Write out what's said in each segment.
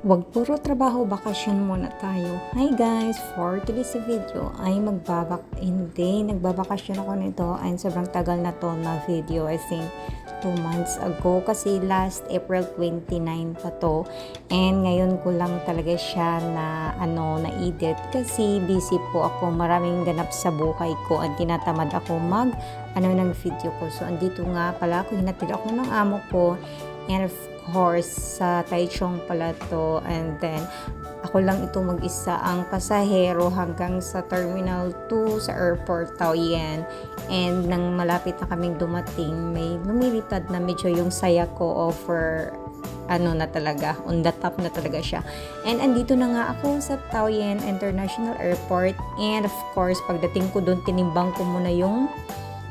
Huwag puro trabaho, bakasyon muna tayo. Hi guys! For today's video ay magbabak... Hindi, nagbabakasyon ako nito. Ay sobrang tagal na to na video. I think 2 months ago kasi last April 29 pa to. And ngayon ko lang talaga siya na ano na edit kasi busy po ako. Maraming ganap sa buhay ko at tinatamad ako mag ano ng video ko. So andito nga pala ako hinatid ako ng amo ko and of course sa Taichung pala to and then ako lang ito mag-isa ang pasahero hanggang sa Terminal 2 sa Airport Taoyuan and nang malapit na kaming dumating may lumilipad na medyo yung saya ko over ano na talaga, on the top na talaga siya. And andito na nga ako sa Taoyuan International Airport and of course pagdating ko doon tinimbang ko muna yung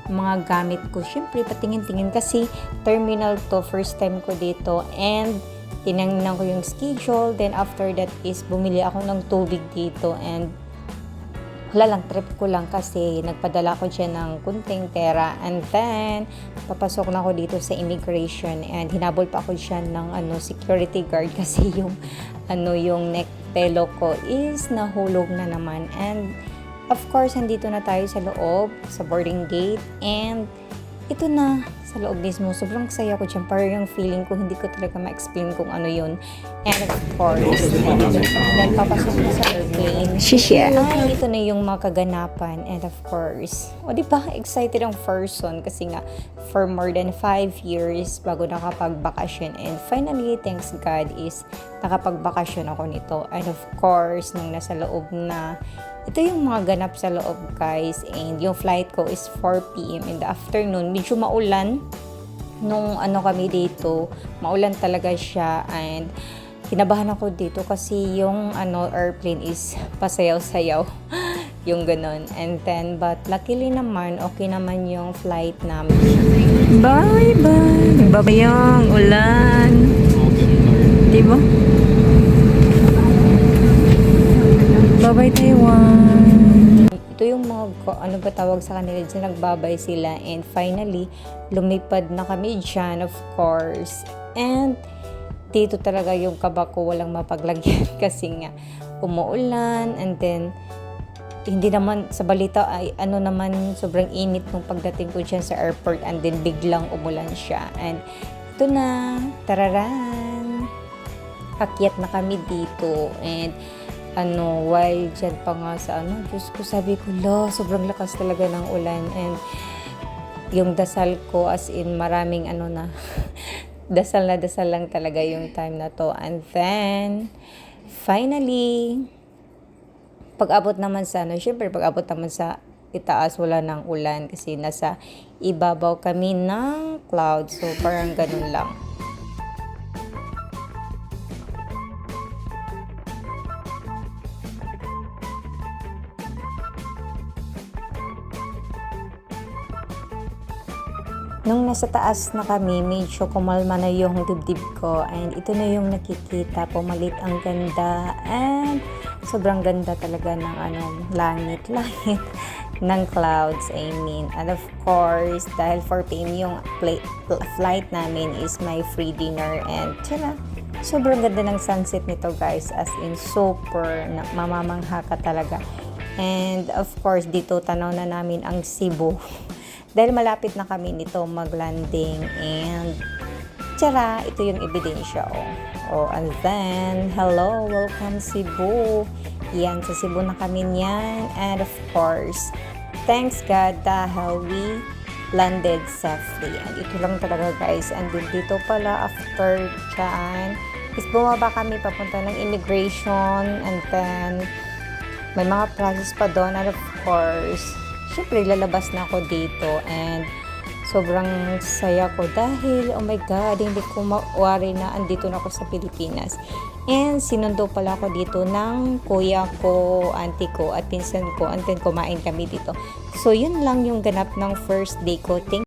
mga gamit ko. Siyempre, patingin-tingin kasi terminal to, first time ko dito. And, tinangnan ko yung schedule. Then, after that is, bumili ako ng tubig dito. And, wala lang, trip ko lang kasi nagpadala ko dyan ng kunting pera. And then, papasok na ako dito sa immigration. And, hinabol pa ako dyan ng ano, security guard kasi yung, ano, yung neck pelo ko is nahulog na naman. And, Of course, andito na tayo sa loob, sa boarding gate, and ito na sa loob mismo. Sobrang saya ko dyan. Parang yung feeling ko, hindi ko talaga ma-explain kung ano yun. And of course, then papasok na sa airplane. Shishia. Ay, ito na yung mga kaganapan. And of course, o di ba excited ang person kasi nga for more than 5 years bago nakapagbakasyon. And finally, thanks God is nakapagbakasyon ako nito. And of course, nung nasa loob na ito yung mga ganap sa loob guys. And yung flight ko is 4pm in the afternoon. Medyo maulan nung ano kami dito. Maulan talaga siya. And kinabahan ako dito kasi yung ano airplane is pasayaw-sayaw. Yung ganun. And then but luckily naman okay naman yung flight namin. Bye bye. Nagbabayang ulan. Di ba? Bye bye Taiwan. ito yung mga ano ba tawag sa kanila dyan nagbabay sila and finally lumipad na kami dyan of course and dito talaga yung kaba ko walang mapaglagyan kasi nga umuulan and then hindi naman sa balita ay ano naman sobrang init nung pagdating ko dyan sa airport and then biglang umulan siya and ito na tararan akyat na kami dito and ano, while dyan pa nga sa ano, Diyos ko sabi ko, lo, sobrang lakas talaga ng ulan and yung dasal ko as in maraming ano na, dasal na dasal lang talaga yung time na to. And then, finally, pag-abot naman sa ano, syempre pag-abot naman sa itaas wala ng ulan kasi nasa ibabaw kami ng cloud. So, parang ganun lang. Nung nasa taas na kami, medyo kumalma na yung dibdib ko and ito na yung nakikita, pumalit ang ganda and sobrang ganda talaga ng ano, langit, langit ng clouds, I mean. And of course, dahil 4 p.m. yung play, flight namin is my free dinner and tira, sobrang ganda ng sunset nito guys, as in super, na, mamamangha ka talaga. And of course, dito tanaw na namin ang Cebu. Dahil malapit na kami nito mag-landing and tara, ito yung ebidensya oh. Oh, and then, hello, welcome Cebu. Yan, sa Cebu na kami niyan. And of course, thanks God dahil we landed safely. And ito lang talaga guys. And then dito pala after dyan, is bumaba kami papunta ng immigration and then may mga process pa doon and of course syempre lalabas na ako dito and sobrang saya ko dahil oh my god hindi ko mawari na andito na ako sa Pilipinas. And sinundo pala ako dito ng kuya ko, auntie ko at pinsan ko then kumain kami dito. So yun lang yung ganap ng first day ko. Thank